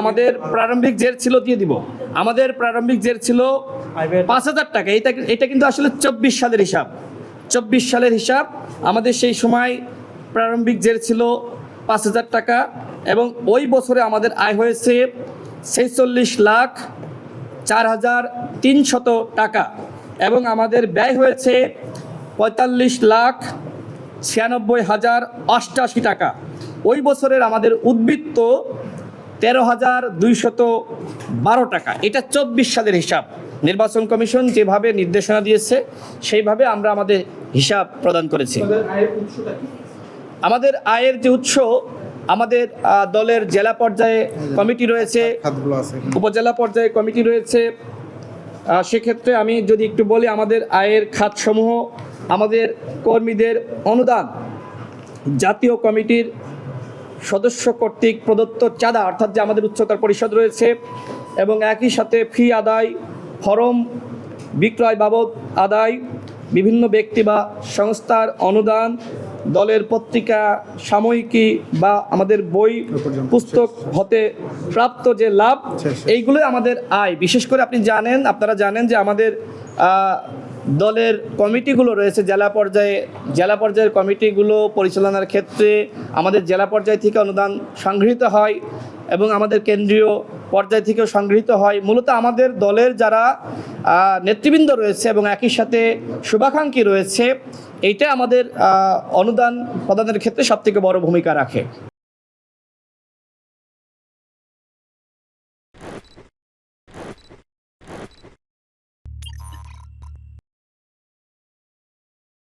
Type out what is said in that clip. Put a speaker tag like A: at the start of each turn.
A: আমাদের প্রারম্ভিক জের ছিল দিয়ে দিব। আমাদের প্রারম্ভিক জের ছিল পাঁচ হাজার টাকা। এটা এটা কিন্তু আসলে চব্বিশ সালের হিসাব। চব্বিশ সালের হিসাব। আমাদের সেই সময় প্রারম্ভিক জের ছিল পাঁচ হাজার টাকা এবং ওই বছরে আমাদের আয় হয়েছে ছেচল্লিশ লাখ চার হাজার তিনশত টাকা এবং আমাদের ব্যয় হয়েছে পঁয়তাল্লিশ লাখ ছিয়ানব্বই হাজার অষ্টাশি টাকা। ওই বছরের আমাদের উদ্বৃত্ত তেরো হাজার দুইশত বারো টাকা। এটা চব্বিশ সালের হিসাব। নির্বাচন কমিশন যেভাবে নির্দেশনা দিয়েছে সেইভাবে আমরা আমাদের হিসাব প্রদান করেছি। আমাদের আয়ের যে উৎস আমাদের দলের জেলা পর্যায়ে কমিটি রয়েছে উপজেলা পর্যায়ে কমিটি রয়েছে। সেক্ষেত্রে আমি যদি একটু বলি আমাদের আয়ের খাতসমূহ আমাদের কর্মীদের অনুদান। জাতীয় কমিটির সদস্য কর্তৃক প্রদত্ত চাঁদা অর্থাৎ যে আমাদের উচ্চতর পরিষদ রয়েছে এবং একই সাথে ফি আদায় ফরম বিক্রয় বাবদ আদায় বিভিন্ন ব্যক্তি বা সংস্থার অনুদান দলের পত্রিকা সাময়িকী বা আমাদের বই পুস্তক হতে প্রাপ্ত যে লাভ এইগুলোই আমাদের আয়। বিশেষ করে আপনি জানেন আপনারা জানেন যে আমাদের দলের কমিটিগুলো রয়েছে, জেলা পর্যায়ে, জেলা পর্যায়ের কমিটিগুলো পরিচালনার ক্ষেত্রে আমাদের জেলা পর্যায় থেকে অনুদান সংগৃহীত হয় এবং আমাদের কেন্দ্রীয় পর্যায় থেকেও সংগৃহীত হয়। মূলত আমাদের দলের যারা নেতৃবৃন্দ রয়েছে এবং একই সাথে শুভাকাঙ্ক্ষী রয়েছে, এইটা আমাদের অনুদান প্রদানের ক্ষেত্রে সবথেকে বড় ভূমিকা রাখে।